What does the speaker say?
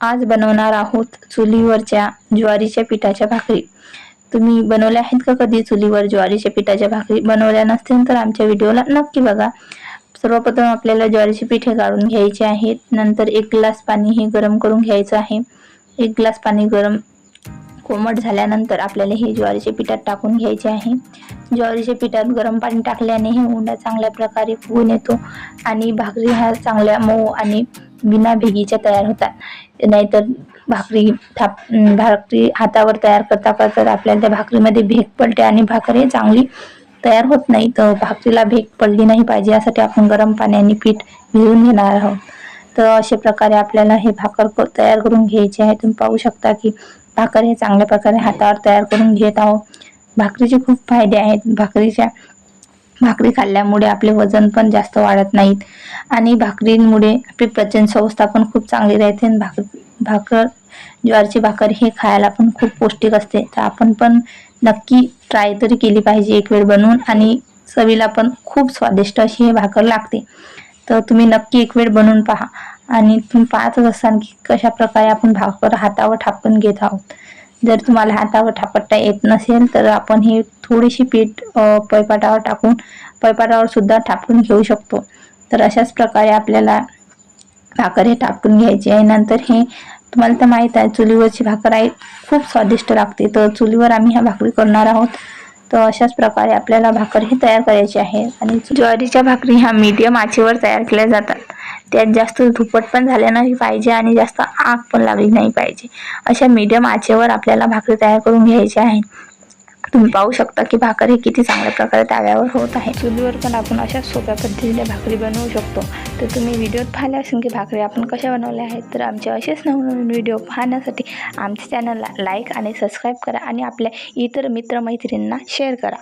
आज बनवणार आहोत चुलीवरच्या ज्वारीच्या पिठाच्या भाकरी. तुम्ही बनवल्या आहेत का कधी चुलीवर ज्वारीच्या पिठाच्या भाकरी? बनवल्या नसतील तर आमच्या व्हिडिओला नक्की बघा. सर्वप्रथम आपल्याला ज्वारीचे पीठ हे काढून घ्यायचे आहेत. नंतर एक ग्लास पाणी हे गरम करून घ्यायचं आहे. एक ग्लास पाणी गरम कोमट झाल्यानंतर आपल्याला हे ज्वारीच्या पिठात टाकून घ्यायचे आहे. ज्वारीच्या पिठात गरम पाणी टाकल्याने हे उंडा चांगल्या प्रकारे फुगून येतो आणि भाकरी ह्या चांगल्या मऊ आणि बिना भेगीच्या तयार होतात. नाहीतर भाकरी थाप भाकरी हातावर तयार करता करता आपल्याला त्या भाकरीमध्ये भेग पडते आणि भाकरी चांगली तयार होत नाही. तर भाकरीला भेग पडली नाही पाहिजे यासाठी आपण गरम पाण्याने पीठ भिजवून घेणार आहोत. तर अशा प्रकारे आपल्याला हे भाकर तयार करून घ्यायचे आहे. तुम्ही पाहू शकता की भाकर हे चांगल्या प्रकारे हातावर तयार करून घेत आहोत. भाकरीचे खूप फायदे आहेत. भाकरीच्या भाकरी खाल्ल्यामुळे आपले वजन पण जास्त वाढत नाहीत. आणि भाकरींमुळे आपली पचन संस्था पण खूप चांगली राहते आणि भाकर भाकर ज्वारीची भाकर हे खायला पण खूप पौष्टिक असते. तर आपण पण नक्की ट्राय तरी केली पाहिजे एक वेळ बनवून आणि चवीला पण खूप स्वादिष्ट अशी हे भाकर लागते. तर तुम्ही नक्की एक वेळ बनवून पहा. आणि तुम्ही पाहतच असाल की कशा प्रकारे आपण भाकर हातावर थापून घेत आहोत. जर तुम्हाला हातावर थापटता येत नसेल तर आपण हे थोडीशी पीठ अ, पळपाटावर टाकून पळपाटावर सुद्धा थापून घेऊ शकतो. तर अशाच प्रकारे आपल्याला भाकर हे टाकून घ्यायची आहे. नंतर हे तुम्हाला तर माहीत आहे चुलीवरची भाकर आहे खूप स्वादिष्ट लागते. तर चुलीवर आम्ही ह्या भाकरी करणार आहोत. तर अशाच प्रकारे आपल्याला भाकर ही तयार करायची आहे. आणि ज्वारीच्या भाकरी ह्या मीडियम आचेवर तयार केल्या जातात. त्यात जास्त धुपट पण झाल्या नाही पाहिजे आणि जास्त आग पण लागली नाही पाहिजे. अशा मीडियम आचेवर आपल्याला भाकरी तयार करून घ्यायची आहे तुम्ही पाहू शकता की भाकर हे किती चांगल्या प्रकारे तव्यावर होत आहे. चुलीवर पण आपण अशा सोप्या पद्धतीने भाकरी बनवू शकतो. तर तुम्ही व्हिडिओत पाहिल्या असेल की भाकरी आपण कशा बनवल्या आहेत तर आमचे असेच नवनवीन व्हिडिओ पाहण्यासाठी आमच्या चॅनलला लाईक आणि सबस्क्राईब करा आणि आपल्या इतर मित्रमैत्रिणींना शेअर करा.